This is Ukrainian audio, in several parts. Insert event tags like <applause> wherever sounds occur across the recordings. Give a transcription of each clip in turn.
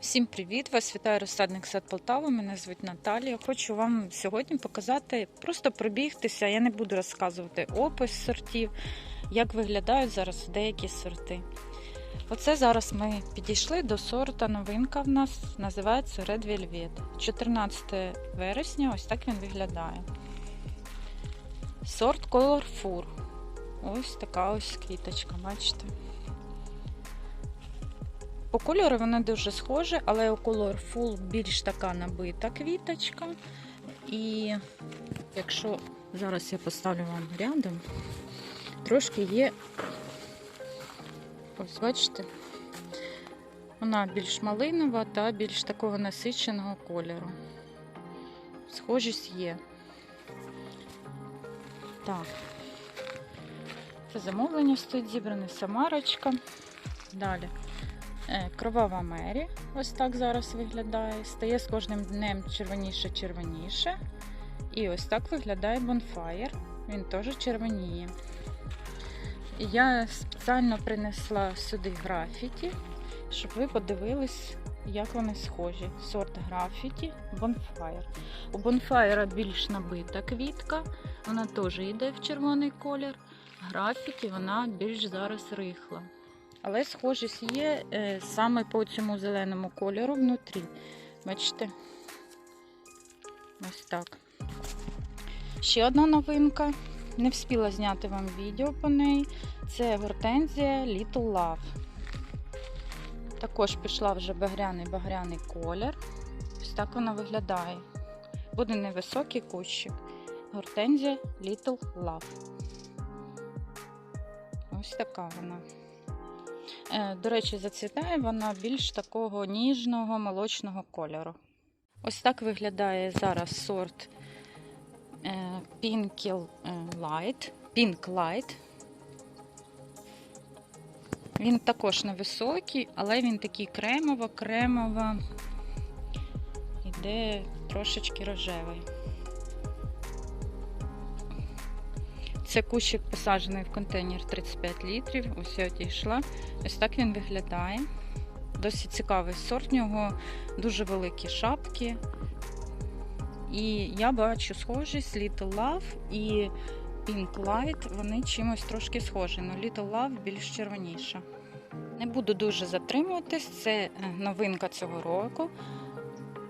Всім привіт! Вас вітає розсадник сад Полтава. Мене звуть Наталія. Хочу вам сьогодні показати, просто пробігтися. Я не буду розказувати опис сортів, як виглядають зараз деякі сорти. Оце зараз ми підійшли до сорта. Новинка в нас називається Red Velvet. 14 вересня, ось так він виглядає. Сорт Colorful. Ось така ось квіточка, бачите? По кольору вони дуже схожі, але у Color Full більш така набита квіточка. І якщо зараз я поставлю вам рядом, трошки є, ось бачите, вона більш малинова та більш такого насиченого кольору. Схожість є. Так. Це замовлення стоїть зібране самарочка. Далі. Е, Кровава Мері, ось так зараз виглядає. Стає з кожним днем червоніше-червоніше. І ось так виглядає Bonfire. Він теж червоніє. Я спеціально принесла сюди графіті, щоб ви подивились, як вони схожі. Сорт графіті Bonfire. У Bonfire більш набита квітка, вона теж йде в червоний колір. Графіті вона більш зараз рихла. Але схожість є е, саме по цьому зеленому кольору внутрі. Бачите? Ось так. Ще одна новинка. Не встигла зняти вам відео по неї. Це гортензія Little Love. Також пішла вже багряний-багряний колір. Ось так вона виглядає. Буде невисокий кущик. Гортензія Little Love. Ось така вона. Е, До речі, зацвітає вона більш такого ніжного молочного кольору. Ось так виглядає зараз сорт е, Pink Light. Pink Light. Він також невисокий, але він такий кремово-кремово. Іде трошечки рожевий. Це кущик посаджений в контейнер 35 літрів. Ось я одійшла. Ось так він виглядає. Досить цікавий сорт, в нього дуже великі шапки. І я бачу схожість Little Love і Pink Light, вони чимось трошки схожі, але Little Love більш червоніша. Не буду дуже затримуватись, це новинка цього року.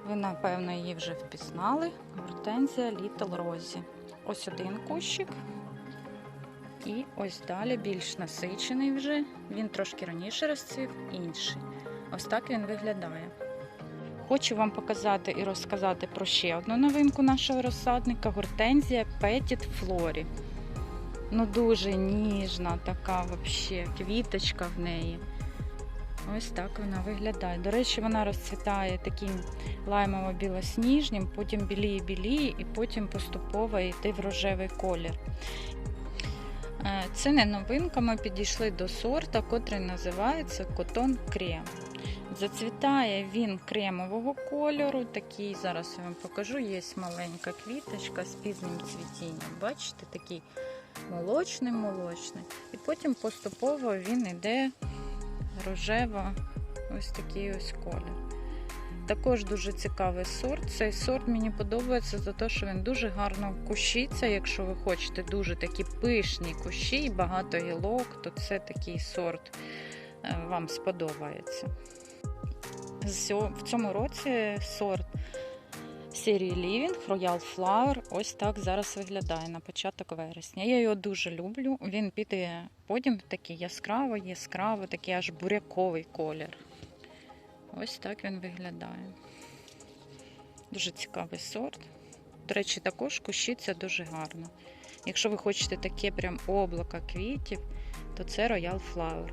Ви, напевно, її вже впізнали. Гортензія Little Rosy. Ось один кущик. І ось далі більш насичений вже. Він трошки раніше розцвів, інший. Ось так він виглядає. Хочу вам показати і розказати про ще одну новинку нашого розсадника гортензія Petit Flori. Ну, дуже ніжна така взагалі квіточка в неї. Ось так вона виглядає. До речі, вона розцвітає таким лаймово-білосніжним, потім біліє-біліє і потім поступово йде в рожевий колір. Е, Це не новинка, ми підійшли до сорта, котрий називається Котон Крем. Зацвітає він кремового кольору. Такий, зараз я вам покажу, є маленька квіточка з пізним цвітінням. Бачите, такий молочний-молочний. І потім поступово він йде рожево, ось такий ось колір. Також дуже цікавий сорт. Цей сорт мені подобається за те, що він дуже гарно кущиться. Якщо ви хочете дуже такі пишні кущі і багато гілок, то це такий сорт е, вам сподобається. В цьому році сорт серії Living Royal Flower ось так зараз виглядає на початок вересня. Я його дуже люблю. Він піде потім такий яскравий, яскравий, такий аж буряковий колір. Ось так він виглядає. Дуже цікавий сорт. До речі, також кущиться дуже гарно. Якщо ви хочете таке прям облако квітів, то це Royal Flower.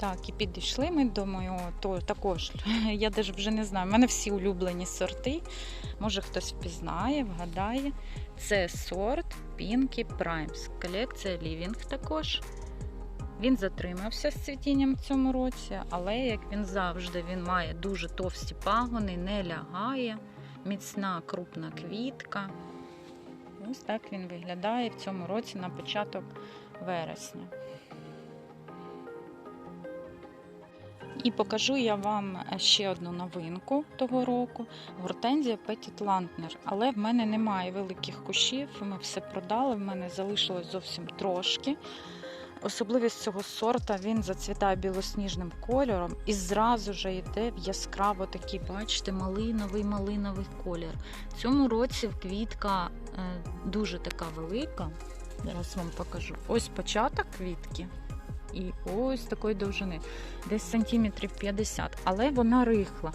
Так, і підійшли ми до моєго то, також. <laughs> Я навіть вже не знаю. У мене всі улюблені сорти. Може хтось впізнає, вгадає. Це сорт Pinky Primes. Колекція Living також. Він затримався з цвітінням в цьому році, але, як він завжди, він має дуже товсті пагони, не лягає, міцна крупна квітка. Ось так він виглядає в цьому році на початок вересня. І покажу я вам ще одну новинку того року гортензія Petit Lantner. Але в мене немає великих кущів, ми все продали, в мене залишилось зовсім трошки. Особливість цього сорта він зацвітає білосніжним кольором і зразу же йде в яскраво такий, бачите, малиновий малиновий колір. Цьому році квітка е, дуже така велика. Зараз вам покажу. Ось початок квітки. І ось такої довжини, десь сантиметрів 50, але вона рихла.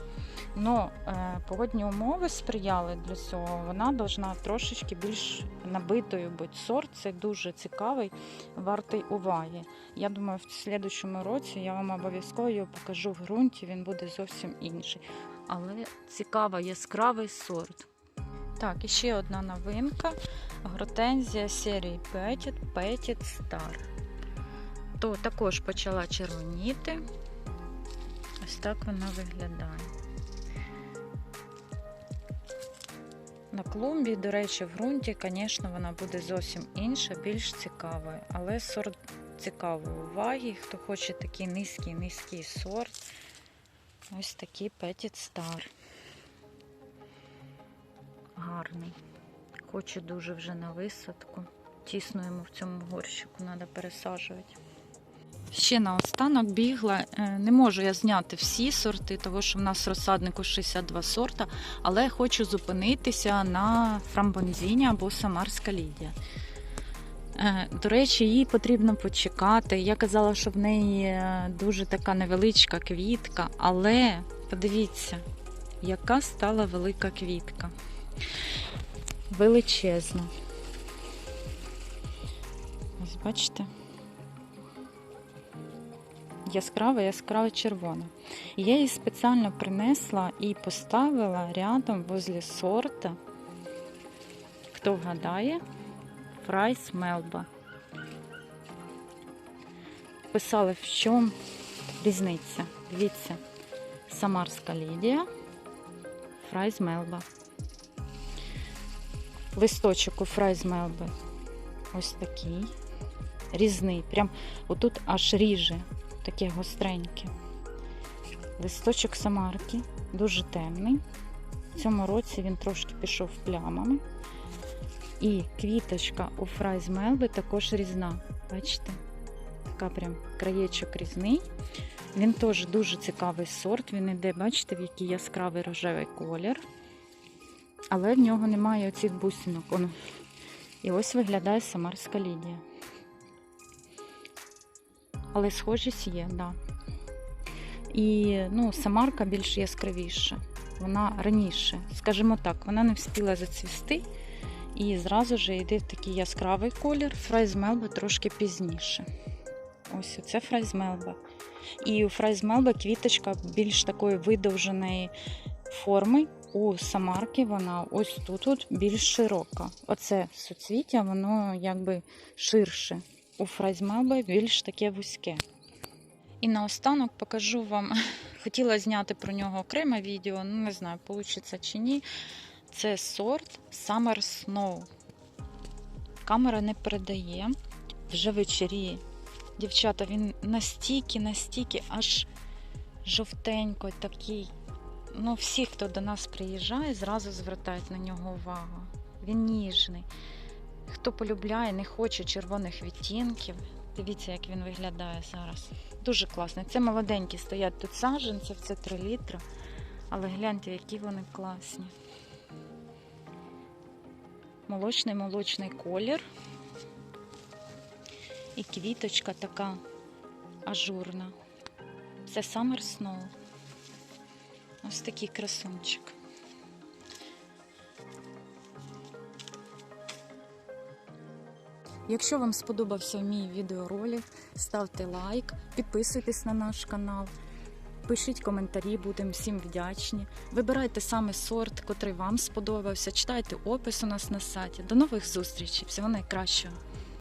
Но е, погодні умови сприяли для цього. Вона должна трошечки більш набитою бути. Сорт це дуже цікавий, вартий уваги. Я думаю, в слідчому році я вам обов'язково його покажу в ґрунті, він буде зовсім інший. Але цікавий, яскравий сорт. Так, і ще одна новинка. Гортензія серії Petit, Petit Star. То також почала червоніти. Ось так вона виглядає. На клумбі, до речі, в ґрунті, звісно, вона буде зовсім інша, більш цікавою. Але сорт цікавої уваги. Хто хоче такий низький низький сорт, ось такий Petit Star. Гарний. Хоче дуже вже на висадку. Тісно йому в цьому горщику треба пересаджувати. Ще наостанок бігла. Е, Не можу я зняти всі сорти, тому що в нас розсаднику 62 сорта, але хочу зупинитися на фрамбонзіні або Самарська Лідія. Е, До речі, їй потрібно почекати. Я казала, що в неї е, дуже така невеличка квітка, але подивіться, яка стала велика квітка. Величезна. Ось бачите? Яскрава, яскрава червона. Я її спеціально принесла і поставила рядом возле сорта. Хто вгадає? Фрайс Мелба. Писали, в чому різниця. Дивіться, Самарська Лідія, Фрайс Мелба. Листочок у Фрайс Мелби ось такий. Різний. Прям отут аж ріже таке гостреньке. Листочок самарки, дуже темний. В цьому році він трошки пішов плямами. І квіточка у Фрайз Мелби також різна. Бачите? Така прям краєчок різний. Він теж дуже цікавий сорт. Він іде, бачите, в який яскравий рожевий колір. Але в нього немає оцих бусинок. І ось виглядає Самарська Лідія. Але схожість є, так. Да. І ну, Самарка більш яскравіша. Вона раніше, скажімо так, вона не встигла зацвісти. І зразу ж йде такий яскравий колір. Фрайзмелба трошки пізніше. Ось це фрайзмелба. І у фрайзмелба квіточка більш такої видовженої форми. У Самарки вона ось тут от більш широка. Оце суцвіття, воно якби ширше. У фрайзмелба більш таке вузьке. І наостанок покажу вам, <laughs> хотіла зняти про нього окреме відео, ну не знаю, вийде чи ні. Це сорт Summer Snow. Камера не передає. Вже вечері. Дівчата, він настільки, настільки аж жовтенько такий. Ну, всі, хто до нас приїжджає, зразу звертають на нього увагу. Він ніжний. Хто полюбляє, не хоче червоних відтінків. Дивіться, як він виглядає зараз. Дуже класний. Це молоденькі стоять тут саджанців, це 3 літри. Але гляньте, які вони класні. Молочний молочний колір. І квіточка така ажурна. Це Summer Snow. Ось такий красунчик. Якщо вам сподобався мій відеоролик, ставте лайк, підписуйтесь на наш канал, пишіть коментарі, будемо всім вдячні. Вибирайте саме сорт, котрий вам сподобався. Читайте опис у нас на сайті. До нових зустрічей! Всього найкращого!